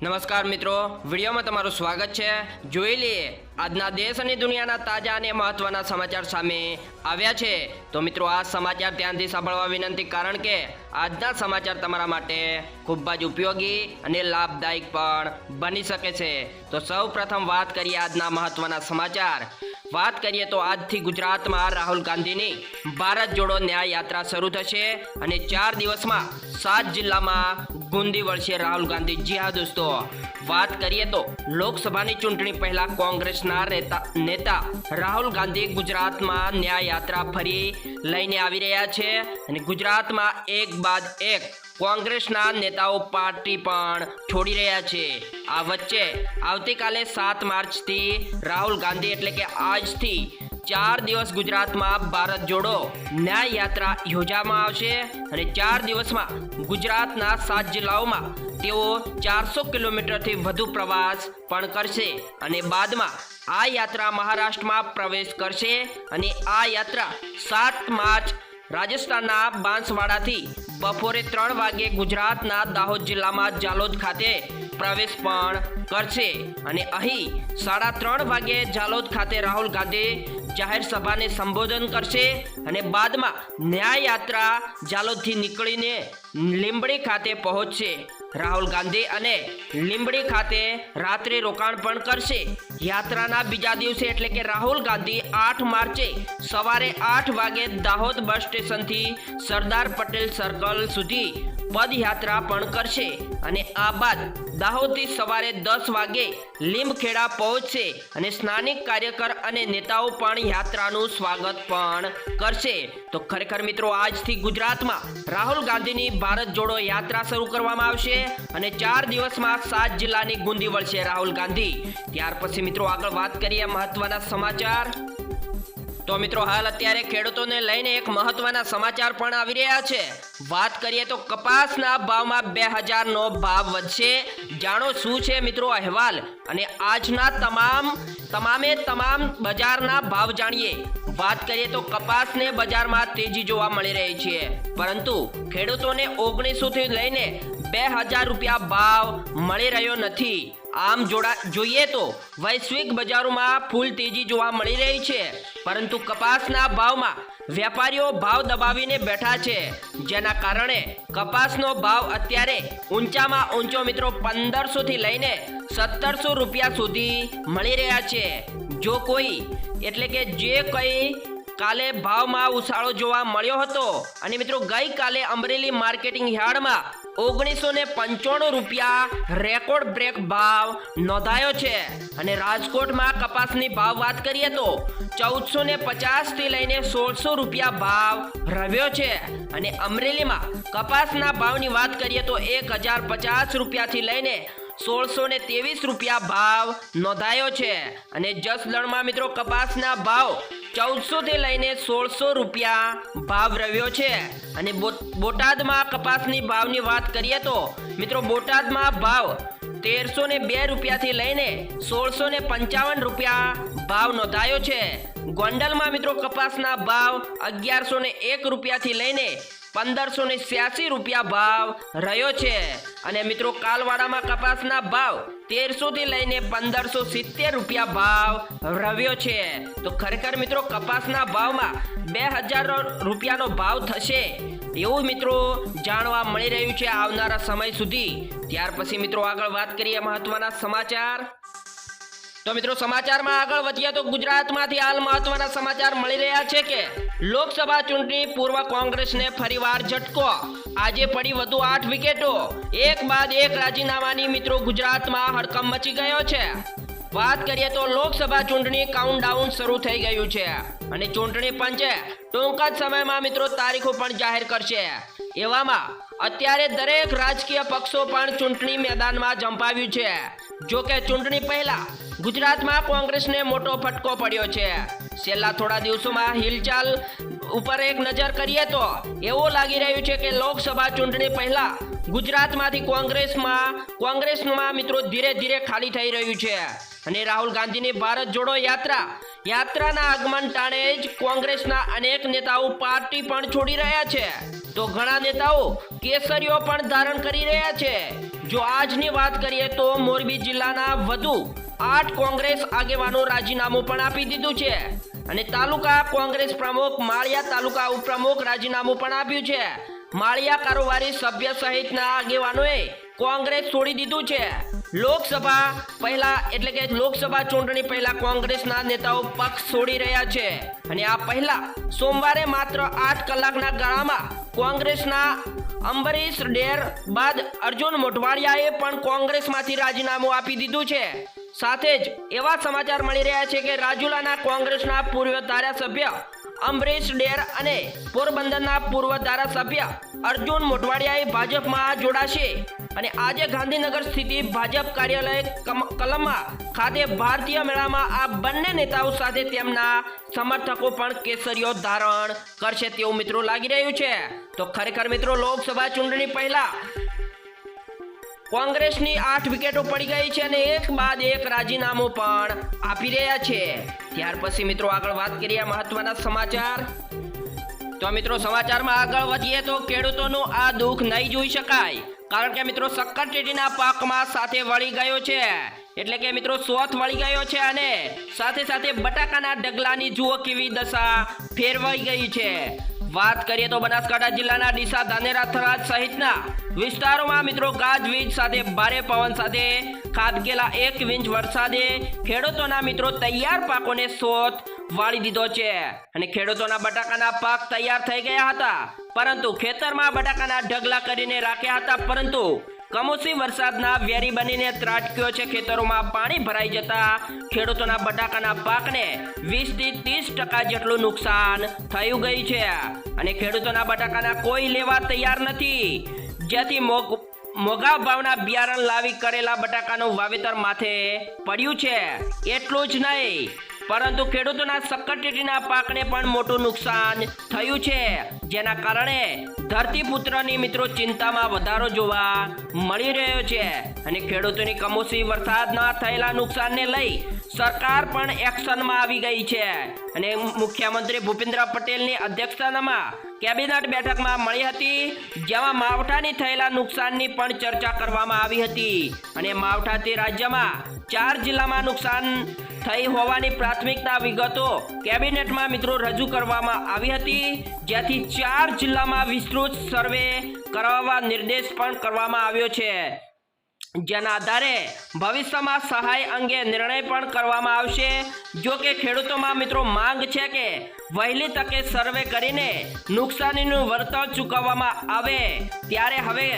નમસ્કાર મિત્રો, વિડીયોમાં તમારું સ્વાગત છે. જોઈ લઈએ, આજના દેશ અને દુનિયાના તાજા અને મહત્વના સમાચાર સામે આવ્યા છે. તો મિત્રો, આ સમાચાર ધ્યાનથી સાંભળવા વિનંતી, કારણ કે આજના સમાચાર તમારા માટે ખૂબ જ ઉપયોગી અને લાભદાયક પણ બની શકે છે. તો સૌ પ્રથમ વાત કરીએ આજના મહત્વના સમાચાર. વાત કરીએ તો આજથી ગુજરાતમાં રાહુલ ગાંધીની ભારત જોડો ન્યાય યાત્રા શરૂ થશે અને ચાર દિવસમાં સાત જિલ્લામાં ગુંદી વળશે રાહુલ ગાંધી. જી હા દોસ્તો, વાત કરીએ તો લોકસભાની ચૂંટણી પહેલા કોંગ્રેસના નેતા રાહુલ ગાંધી ગુજરાતમાં ન્યાય યાત્રા ફરી લઈને આવી રહ્યા છે અને ગુજરાતમાં એક બાદ એક કોંગ્રેસના નેતાઓ પાર્ટી પણ છોડી રહ્યા છે. આ વચ્ચે આવતીકાલે સાત માર્ચથી રાહુલ ગાંધી એટલે કે આજથી ચાર દિવસ ગુજરાતમાં ભારત જોડો ન્યાય યાત્રા યોજવામાં આવશે અને ચાર દિવસમાં ગુજરાતના સાત જિલ્લાઓમાં તેઓ ચારસો કિલોમીટરથી વધુ પ્રવાસ પણ કરશે અને બાદમાં આ યાત્રા મહારાષ્ટ્રમાં પ્રવેશ કરશે અને આ યાત્રા સાત માર્ચ રાજસ્થાનના બાંસવાડાથી બપોરે ત્રણ વાગે ગુજરાતના દાહોદ જિલ્લામાં જાલોદ ખાતે પ્રવેશ પણ કરશે. અને અહીં સાડા ત્રણ વાગે જાલોદ ખાતે રાહુલ ગાંધી જાહેર સભાને સંબોધન કરશે અને બાદમાં ન્યાય યાત્રા જાલોદથી નીકળીને લીંબડી ખાતે પહોંચશે. રાહુલ ગાંધી અને લીંબડી ખાતે રાત્રે રોકાણ પણ કરશે. યાત્રાના બીજા દિવસે એટલે કે રાહુલ ગાંધી આઠ માર્ચે સવારે આઠ વાગે દાહોદ બસ સ્ટેશનથી સરદાર પટેલ સર્કલ સુધી પદયાત્રા પણ કરશે અને આ બાદ દાહોદથી સવારે દસ વાગે લીંબખેડા પહોંચશે અને સ્થાનિક કાર્યકર અને નેતાઓ પણ યાત્રાનું સ્વાગત પણ કરશે. તો ખરેખર મિત્રો, આજથી ગુજરાતમાં રાહુલ ગાંધીની ભારત જોડો યાત્રા શરૂ કરવામાં આવશે અને ચાર દિવસમાં સાત જિલ્લાની ગુંદી વળશે રાહુલ ગાંધી. ત્યાર પછી મિત્રો આગળ વાત કરીએ મહત્વના સમાચાર. તો મિત્રો હાલ અત્યારે ખેડૂતોને લઈને એક મહત્વના સમાચાર પણ આવી રહ્યા છે. વાત કરીએ તો કપાસના ભાવમાં બે હજારનો ભાવ વધશે. જાણો શું છે મિત્રો અહેવાલ? અને આજના તમામ, તમામે તમામ બજારના ભાવ જાણીએ. વાત કરીએ તો કપાસને બજારમાં તેજી જોવા મળી રહી છે. પરંતુ ખેડૂતોને ઓગણીસો થી લઈને બે હજાર રૂપિયા ભાવ મળી રહ્યો નથી. આમ જોડા જોઈએ તો વૈશ્વિક બજારોમાં ફૂલ તેજી જોવા મળી રહી છે. પરંતુ કપાસના ભાવમાં વેપારીઓ ભાવ દબાવીને બેઠા છે. જેના કારણે કપાસનો ભાવ અત્યારે ઊંચામાં ઊંચો મિત્રો પંદરસો થી લઈને સત્તરસો રૂપિયા સુધી મળી રહ્યા છે. જો કોઈ, એટલે કે જે કઈ કાલે ભાવમાં ઉછાળો જોવા મળ્યો હતો. અને મિત્રો, ગઈકાલે અમરેલી માર્કેટિંગ યાર્ડમાં ઓગણીસો ને પંચાણું રૂપિયા રેકોર્ડ બ્રેક ભાવ નોંધાયો છે. અને રાજકોટમાં કપાસની ભાવ વાત કરીએ તો ચૌદસો ને પચાસથી લઈને સોળસો રૂપિયા ભાવ રહ્યો છે. અને અમરેલીમાં કપાસના ભાવની વાત કરીએ તો એક હજાર પચાસ રૂપિયાથી લઈને સોળસો ને ત્રેવીસ રૂપિયા ભાવ નોંધાયો છે. અને જસદણમાં મિત્રો, કપાસના ભાવ ચૌદસો થી લઈને સોળસો રૂપિયા ભાવ રહ્યો છે. અને બોટાદમાં કપાસની ભાવની વાત કરીએ તો, મિત્રો બોટાદમાં ભાવ તેરસો ને બે રૂપિયાથી લઈને સોળસો ને પંચાવન રૂપિયા ભાવ નોંધાયો છે. ગોંડલમાં મિત્રો કપાસના ભાવ અગિયારસો ને એક રૂપિયાથી લઈને પંદરસો ને રૂપિયા ભાવ રહ્યો છે. અને મિત્રો કાલવાડામાં કપાસના ભાવ તેરસો થી લઈને પંદરસો સિત્તેર રૂપિયા ભાવ રહ્યો છે. તો ખરેખર મિત્રો, કપાસના ભાવમાં બે હજાર રૂપિયાનો ભાવ થશે. એવું મિત્રો જાણવા મળી રહ્યું છે આવનારા સમય સુધી. ત્યાર પછી મિત્રો આગળ વાત કરીએ મહત્વના સમાચાર. તો મિત્રો સમાચારમાં આગળ વધીએ તો ગુજરાતમાંથી હાલ મહત્વના સમાચાર મળી રહ્યા છે કે લોકસભા ચૂંટણી પૂર્વ કોંગ્રેસને ફરીવાર ઝટકો. આજે પડી વધુ આઠ વિકેટો. એક બાદ એક રાજીનામાની મિત્રો ગુજરાતમાં હડકંપ મચી ગયો છે. વાત કરીએ તો લોકસભા ચૂંટણી કાઉન્ટડાઉન શરૂ થઈ ગયું છે. અને ચૂંટણી પંચે ટૂંક જ સમયમાં મિત્રો તારીખો પણ જાહેર કરશે. એવામાં અત્યારે દરેક રાજકીય પક્ષો પણ ચૂંટણી મેદાનમાં જંપાવ્યું છે. જો કે ચૂંટણી પહેલા ગુજરાતમાં કોંગ્રેસને મોટો ફટકો પડ્યો છે. છેલ્લા થોડા દિવસોમાં હિલચાલ ઉપર એક નજર કરીએ તો એવું લાગી રહ્યું છે કે લોકસભા ચૂંટણી પહેલા ગુજરાતમાંથી કોંગ્રેસમાં કોંગ્રેસમાં મિત્રો ધીરે ધીરે ખાલી થઈ રહ્યું છે. અને રાહુલ ગાંધીની ભારત જોડો યાત્રા. યાત્રાના આગમન ટાણે જ કોંગ્રેસના અનેક નેતાઓ પાર્ટી પણ છોડી રહ્યા છે. તો ઘણા નેતાઓ કેસરીઓ પણ ધારણ કરી રહ્યા છે. જો આજની વાત કરીએ તો મોરબી જિલ્લાના વધુ આઠ કોંગ્રેસ આગેવાનો રાજીનામું પણ આપી દીધું છે. અને તાલુકા કોંગ્રેસ પ્રમુખ, માળિયા તાલુકા ઉપપ્રમુખ રાજીનામું પણ આપ્યું છે. માળિયા કારોબારી સભ્ય સહિતના આગેવાનોએ કોંગ્રેસ છોડી દીધું છે. લોકસભા પહેલા, એટલે કે લોકસભા ચૂંટણી પહેલા કોંગ્રેસના નેતાઓ પક્ષ છોડી રહ્યા છે. અને આ પહેલા સોમવારે માત્ર આઠ કલાકના ગાળામાં કોંગ્રેસના અંબરીશ ડેર બાદ અર્જુન મોઢવાડિયાએ પણ કોંગ્રેસમાંથી રાજીનામું આપી દીધું છે. સાથે જ એવા સમાચાર મળી રહ્યા છે કે રાજુલાના કોંગ્રેસના પૂર્વ ધારાસભ્ય અમરીશ ડેર અને પોરબંદરના પૂર્વ ધારાસભ્ય અર્જુન મોઢવાડિયાએ ભાજપમાં જોડાશે. અને આજે ગાંધીનગર સ્થિત ભાજપ કાર્યાલય કલમમાં ખાતે ભારતીય મેળામાં આ બંને નેતાઓ સાથે તેમના સમર્થકો પણ કેસરીઓ ધારણ કરશે તેવું મિત્રો લાગી રહ્યું છે. તો ખરેખર મિત્રો લોકસભા ચૂંટણી પહેલા કોંગ્રેસની આઠ વિકેટો પડી ગઈ છે અને એક બાદ એક રાજીનામું પણ આપી રહ્યા છે. ત્યાર પછી મિત્રો આગળ વાત કરીએ મહત્વના સમાચાર. તો મિત્રો સમાચારમાં આગળ વધીએ તો ખેડૂતોનું આ દુઃખ નહીં જોઈ શકાય. કારણ કે મિત્રો શક્કરટેટીના પાકમાં સાથે વળી ગયો છે. એટલે કે મિત્રો સોથ વળી ગયો છે અને સાથે સાથે બટાકાના ઢગલાની જુઓ કેવી દશા ફેરવાઈ ગઈ છે. વાત કરીએ તો બનાસકાંઠા જિલ્લાના ડીસા ધાનેરા થરાદ સહિતના વિસ્તારોમાં મિત્રો ગાજવીજ સાથે ભારે પવન સાથે ખાબકેલા એક ઇંચ વરસાદે ખેડૂતોના મિત્રો તૈયાર પાકોને સોત વાળી દીધો છે. અને ખેડૂતોના બટાકાના પાક તૈયાર થઈ ગયા હતા. પરંતુ ખેતરમાં બટાકાના ઢગલા કરીને રાખ્યા હતા, પરંતુ કમોસમી વરસાદના વેરી બનીને ત્રાટક્યો છે. ખેતરોમાં પાણી ભરાઈ જતા ખેડૂતોના બટાકાના પાકને વીસથી ત્રીસ ટકા જેટલું નુકસાન થયું ગયું છે. અને ખેડૂતોના બટાકાના કોઈ લેવા તૈયાર નથી. જેથી મોગ, મોગા ભાવના બિયારણ લાવી કરેલા બટાકાનું વાવેતર માથે પડ્યું છે. એટલું જ નહીં પરંતુ ખેડૂતોના સક્કરટેટીના પાકને પણ મોટું નુકસાન થયું છે. જેના કારણે ધરતીપુત્રની મિત્રો ચિંતામાં વધારો જોવા મળી રહ્યો છે અને ખેડૂતોની કમોસમી વરસાદના થયેલા નુકસાનને લઈ સરકાર પણ એક્શનમાં આવી ગઈ છે. અને મુખ્યમંત્રી ભૂપેન્દ્ર પટેલની અધ્યક્ષતામાં કેબિનેટ બેઠકમાં મળી હતી, જેમાં માવઠાની થયેલા નુકસાનની પણ ચર્ચા કરવામાં આવી હતી. અને માવઠાથી રાજ્યમાં ચાર જિલ્લામાં નુકસાન થઈ હોવાની પ્રાથમિકતા વિગતો કેબિનેટમાં મિત્રો રજૂ કરવામાં આવી હતી. જેથી ચાર જિલ્લામાં વિસ્તૃત સર્વે કરાવવા નિર્દેશ પણ કરવામાં આવ્યો છે. જેના આધારે ભવિષ્યમાં સહાય અંગે નિર્ણય પણ કરવામાં આવશે. જો કે ખેડૂતોમાં મિત્રો માંગ છે કે વહેલી તકે સર્વે કરીને નુકસાનીનું વળતર ચૂકવવામાં આવે. ત્યારે હવે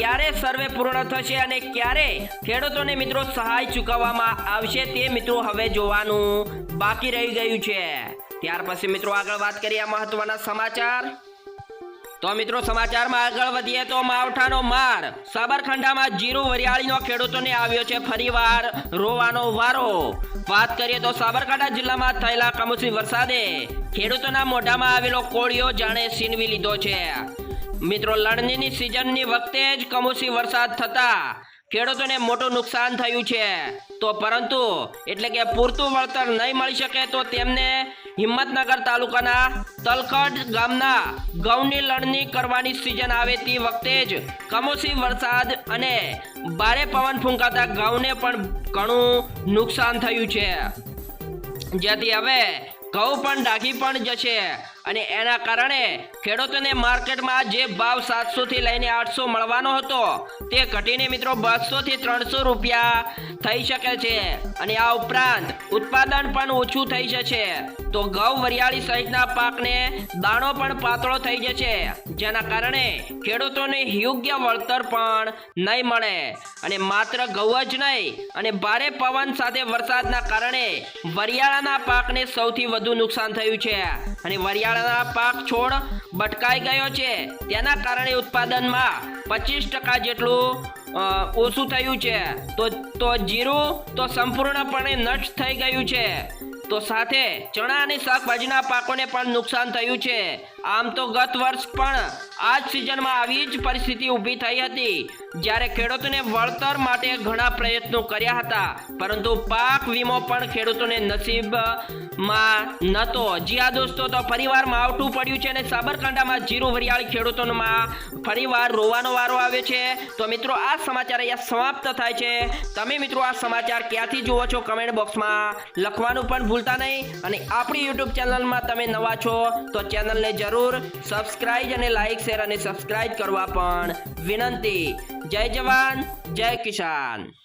ક્યારે સર્વે પૂર્ણ થશે અને ક્યારે ખેડૂતોને મિત્રો સહાય ચૂકવવામાં આવશે તે મિત્રો હવે જોવાનું બાકી રહી ગયું છે. ત્યાર પછી મિત્રો આગળ વાત કરીએ મહત્વના સમાચાર. તો મિત્રો સમાચારમાં આગળ વધીએ તો માવઠાનો માર. સાબરખંડામાં જીરું વરિયાળીનો ખેડૂતોને આવ્યો છે ફરીવાર રોવાનો વારો. વાત કરીએ તો સાબરકાંઠા જિલ્લામાં થયેલા કમોસમી વરસાદે ખેડૂતોના મોઢામાં આવેલો કોળિયો જાણે છીનવી લીધો છે. મિત્રો લણણીની સિઝનની વખતે જ કમોસમી વરસાદ થતા ખેડૂતોને મોટું નુકસાન થયું છે. તો પરંતુ એટલે કે પૂરતું વળતર નહીં મળી શકે તો તેમને હિંમતનગર તાલુકાના તલખડ ગામના ઘઉંની લણણી કરવાની સિઝન આવે તે વખતે જ કમોસમી વરસાદ અને ભારે પવન ફૂંકાતા ઘઉંને પણ ઘણું નુકસાન થયું છે. જેથી હવે ઘઉં પણ ડાઘી પણ જશે. અને એના કારણે ખેડૂતોને માર્કેટમાં જે ભાવ સાતસો થી લઈને આઠસો મળવાનો હતો, તે ઘટીને મિત્રો બસો થી ત્રણસો રૂપિયા થઈ શકે છે. અને આ ઉપરાંત ઉત્પાદન પણ ઓછું થઈ જશે. તો ઘઉં વરિયાળી સહિતના પાકને દાણો પણ પાતળો થઈ જશે, જેના કારણે ખેડૂતોને યોગ્ય વળતર પણ નહીં મળે. અને માત્ર ઘઉં જ નહીં, અને ભારે પવન સાથે વરસાદના કારણે વરિયાળાના પાકને સૌથી વધુ નુકસાન થયું છે. અને વરિયાળાના પાક છોડ બટકાઈ ગયો છે. તેના કારણે ઉત્પાદનમાં પચીસ ટકા જેટલું ઓછું થયું છે. તો તો જીરું તો સંપૂર્ણપણે નષ્ટ થઈ ગયું છે. તો સાથે ચણા અને શાકભાજીના પાકોને પણ નુકસાન થયું છે. આમ તો ગત વર્ષ પણ આ જ સિઝનમાં આવી જ પરિસ્થિતિ ઊભી થઈ હતી. જ્યારે ખેડૂતોને વળતર માટે ઘણા પ્રયત્નો કર્યા હતા, પરંતુ પાક વીમો પણ ખેડૂતોને નસીબમાં નહોતો. જી આ દોસ્તો, તો ફરીવાર માવઠું પડ્યું છે અને સાબરકાંઠામાં જીરું વરિયાળી ખેડૂતોમાં ફરીવાર રોવાનો વારો આવ્યો છે. તો મિત્રો, આ સમાચાર અહીંયા સમાપ્ત થાય છે. તમે મિત્રો, આ સમાચાર ક્યાંથી જુઓ છો કમેન્ટ બોક્સમાં લખવાનું પણ ભૂલતા નહીં. અને આપણી યુટ્યુબ ચેનલમાં તમે નવા છો, તો ચેનલને જરૂર સબસ્ક્રાઇબ અને લાઇક શેર અને સબસ્ક્રાઇબ કરવા પણ વિનંતી. જય જવાન જય કિસાન.